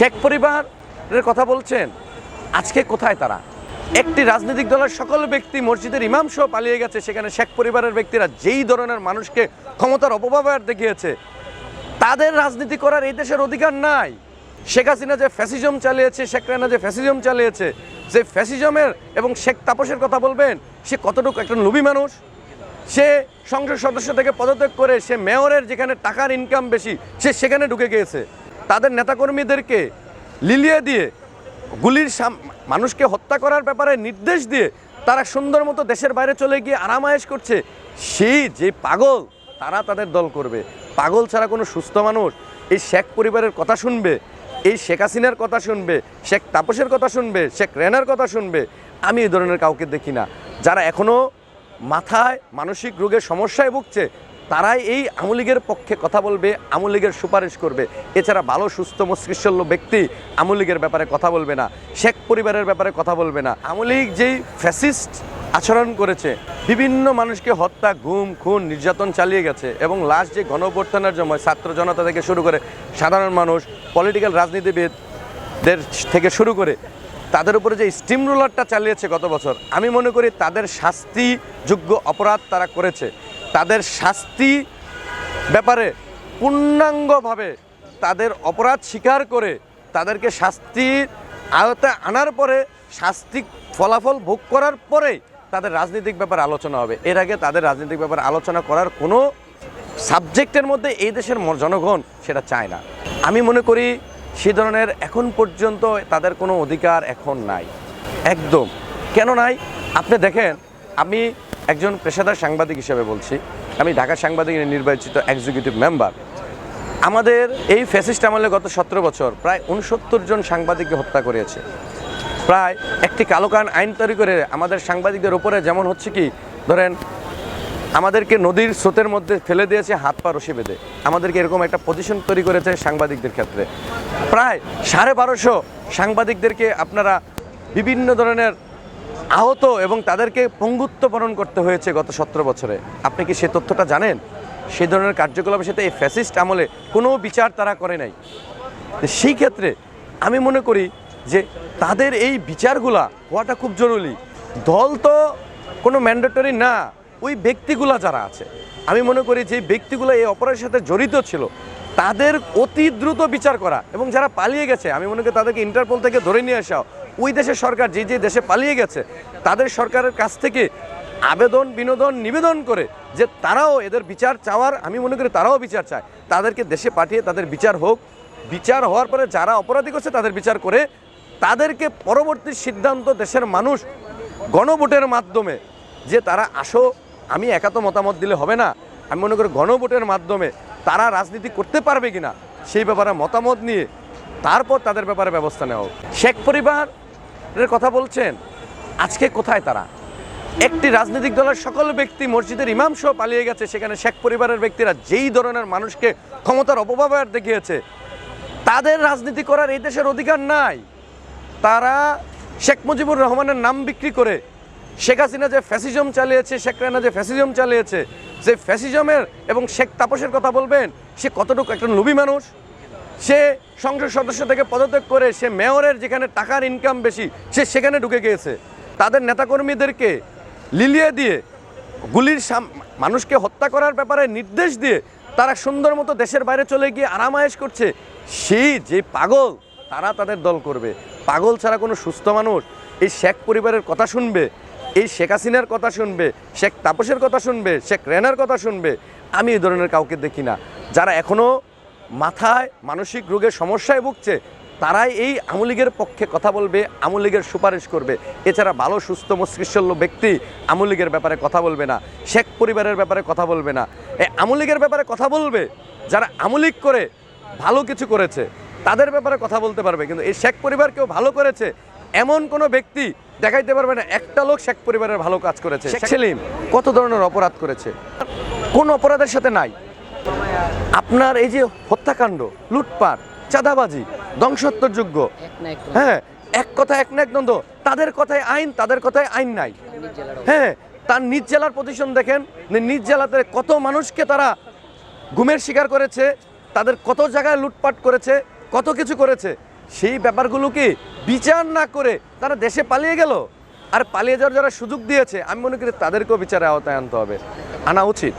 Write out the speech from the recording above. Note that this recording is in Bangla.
শেখ পরিবারের কথা বলছেন, আজকে কোথায় তারা? একটি রাজনৈতিক দলের সকল ব্যক্তি মসজিদের ইমাম সহ পালিয়ে গেছে, সেখানে শেখ পরিবারের ব্যক্তিরা যেই ধরনের মানুষকে ক্ষমতার অপব্যবহার দেখিয়েছে, তাদের রাজনীতি করার এই দেশের অধিকার নাই। শেখ হাসিনা যে ফ্যাসিজম চালিয়েছে, শেখ রানা যে ফ্যাসিজম চালিয়েছে, যে ফ্যাসিজমের এবং শেখ তাপসের কথা বলবেন, সে কতটুকু একটা লোভী মানুষ? সে সংসদ সদস্য থেকে পদত্যাগ করে, সে মেয়রের যেখানে টাকার ইনকাম বেশি, সে সেখানে ঢুকে গিয়েছে। তাদের নেতাকর্মীদেরকে লিলিয়ে দিয়ে, গুলির সাম- মানুষকে হত্যা করার ব্যাপারে নির্দেশ দিয়ে তারা সুন্দর মতো দেশের বাইরে চলে গিয়ে আরামায়েশ করছে। সেই যে পাগল, তারা তাদের দল করবে। পাগল ছাড়া কোনো সুস্থ মানুষ এই শেখ পরিবারের কথা শুনবে, এই শেখ হাসিনার কথা শুনবে, শেখ তাপসের কথা শুনবে, শেখ রেনার কথা শুনবে। আমি এই ধরনের কাউকে দেখি না। যারা এখনও মাথায় মানসিক রোগের সমস্যায় ভুগছে তারাই এই আমুলীগের পক্ষে কথা বলবে, আমুলীগের সুপারিশ করবে। এছাড়া ভালো, সুস্থ মস্তিষ্কল্য ব্যক্তি আমুলীগের ব্যাপারে কথা বলবে না, শেখ পরিবারের ব্যাপারে কথা বলবে না। আমুলীগ যেই ফ্যাসিস্ট আচরণ করেছে, বিভিন্ন মানুষকে হত্যা, গুম, খুন, নির্যাতন চালিয়ে গেছে এবং লাস্ট যে গণঅভ্যর্থনের সময় ছাত্র জনতা থেকে শুরু করে সাধারণ মানুষ পলিটিক্যাল রাজনীতিবিদদের থেকে শুরু করে তাদের উপরে যে স্টিম রোলারটা চালিয়েছে গত বছর, আমি মনে করি তাদের শাস্তিযোগ্য অপরাধ তারা করেছে। তাদের শাস্তি ব্যাপারে পূর্ণাঙ্গভাবে তাদের অপরাধ স্বীকার করে তাদেরকে শাস্তির আওতায় আনার পরে শাস্তি ফলাফল ভোগ করার পরেই তাদের রাজনৈতিক ব্যাপারে আলোচনা হবে। এর আগে তাদের রাজনৈতিক ব্যাপারে আলোচনা করার কোনো সাবজেক্টের মধ্যে এই দেশের জনগণ সেটা চায় না। আমি মনে করি সে ধরনের এখন পর্যন্ত তাদের কোনো অধিকার এখন নাই। একদম। কেন নাই? আপনি দেখেন, আমি একজন পেশাদার সাংবাদিক হিসেবে বলছি, আমি ঢাকা সাংবাদিক নির্বাচিত এক্সিকিউটিভ মেম্বার আমাদের এই ফ্যাসিস্ট আমলে গত সতেরো বছর প্রায় উনসত্তর জন সাংবাদিককে হত্যা করেছে। প্রায় একটি কালোকান আইন তৈরি করে আমাদের সাংবাদিকদের উপরে যেমন হচ্ছে কি, ধরেন আমাদেরকে নদীর স্রোতের মধ্যে ফেলে দিয়েছে, হাত পা রশি বেঁধে। আমাদেরকে এরকম একটা পজিশন তৈরি করেছে সাংবাদিকদের ক্ষেত্রে। প্রায় সাড়ে বারোশো সাংবাদিকদেরকে আপনারা বিভিন্ন ধরনের আহত এবং তাদেরকে পঙ্গুত্ববরণ করতে হয়েছে গত সতেরো বছরে। আপনি কি সে তথ্যটা জানেন? সেই ধরনের কার্যকলাপের সাথে এই ফ্যাসিস্ট আমলে কোনো বিচার তারা করে নাই। সেই ক্ষেত্রে আমি মনে করি যে তাদের এই বিচারগুলা হওয়াটা খুব জরুরি। দল তো কোনো ম্যান্ডেটরি না, ওই ব্যক্তিগুলা যারা আছে। আমি মনে করি যে ব্যক্তিগুলো এই অপরাধের সাথে জড়িত ছিল, তাদের অতি দ্রুত বিচার করা এবং যারা পালিয়ে গেছে, আমি মনে করি তাদেরকে ইন্টারপোল থেকে ধরে নিয়ে আসা ওই দেশের সরকার যে যে দেশে পালিয়ে গেছে, তাদের সরকারের কাছ থেকে আবেদন, বিনোদন, নিবেদন করে যে তারাও এদের বিচার চাওয়ার, আমি মনে করি তারাও বিচার চায়। তাদেরকে দেশে পাঠিয়ে তাদের বিচার হোক। বিচার হওয়ার পরে যারা অপরাধী করছে তাদের বিচার করে, তাদেরকে পরবর্তী সিদ্ধান্ত দেশের মানুষ গণভোটের মাধ্যমে যে তারা আসো, আমি একা তো মতামত দিলে হবে না। আমি মনে করি গণভোটের মাধ্যমে তারা রাজনীতি করতে পারবে কিনা, সেই ব্যাপারে মতামত নিয়ে তারপর তাদের ব্যাপারে ব্যবস্থা নেওয়া হোক। শেখ পরিবারের কথা বলছেন? আজকে কোথায় তারা? একটি রাজনৈতিক দলের সকল ব্যক্তি মসজিদের ইমাম সহ পালিয়ে গেছে, সেখানে শেখ পরিবারের ব্যক্তিরা যেই ধরনের মানুষকে ক্ষমতার অপব্যবহার দেখিয়েছে, তাদের রাজনীতি করার এই দেশের অধিকার নাই। তারা শেখ মুজিবুর রহমানের নাম বিক্রি করে শেখ হাসিনা যে ফ্যাসিজম চালিয়েছে, শেখ রানা যে ফ্যাসিজম চালিয়েছে, যে ফ্যাসিজমের এবং শেখ তাপসের কথা বলবেন, সে কতটুকু একটা লোভী মানুষ? সে সংসদ সদস্য থেকে পদত্যাগ করে সে মেয়রের যেখানে টাকার ইনকাম বেশি, সে সেখানে ঢুকে গিয়েছে। তাদের নেতাকর্মীদেরকে লিলিয়ে দিয়ে, গুলির সাম- মানুষকে হত্যা করার ব্যাপারে নির্দেশ দিয়ে তারা সুন্দর মতো দেশের বাইরে চলে গিয়ে আরামায়েশ করছে। সেই যে পাগল, তারা তাদের দল করবে। পাগল ছাড়া কোনো সুস্থ মানুষ এই শেখ পরিবারের কথা শুনবে, এই শেখ হাসিনার কথা শুনবে, শেখ তাপসের কথা শুনবে, শেখ রেনার কথা শুনবে। আমি এই ধরনের কাউকে দেখি না। যারা এখনও মাথায় মানসিক রোগের সমস্যায় ভুগছে তারাই এই আমুলীগের পক্ষে কথা বলবে আমুলীগের সুপারিশ করবে। এছাড়া ভালো সুস্থ মস্তিষ্কল্য ব্যক্তি আমুলীগের ব্যাপারে কথা বলবে না শেখ পরিবারের ব্যাপারে কথা বলবে না। এই আমুলীগের ব্যাপারে কথা বলবে যারা আমুলিক করে ভালো কিছু করেছে তাদের ব্যাপারে কথা বলতে পারবে। কিন্তু এই শেখ পরিবার কেউ ভালো করেছে এমন কোনো ব্যক্তি দেখাইতে পারবে না একটা লোক শেখ পরিবারের ভালো কাজ করেছে। শেখ সেলিম কত ধরনের অপরাধ করেছে? কোন অপরাধের সাথে নাই। আপনার এই যে হত্যাকাণ্ড লুটপাট চাঁদাবাজি ধ্বংসত্বযোগ্য হ্যাঁ এক কথা এক না এক দ্বন্দ্ব তাদের কথায় আইন তাদের কথায় আইন নাই। হ্যাঁ তার নিজ জেলার পজিশন দেখেন নিজ জেলাতে কত মানুষকে তারা গুমের শিকার করেছে তাদের কত জায়গায় লুটপাট করেছে কত কিছু করেছে সেই ব্যাপারগুলোকে বিচার না করে তারা দেশে পালিয়ে গেল? আর পালিয়ে যাওয়ার যারা সুযোগ দিয়েছে আমি মনে করি তাদেরকেও বিচারে আওতায় আনতে হবে। আনা উচিত।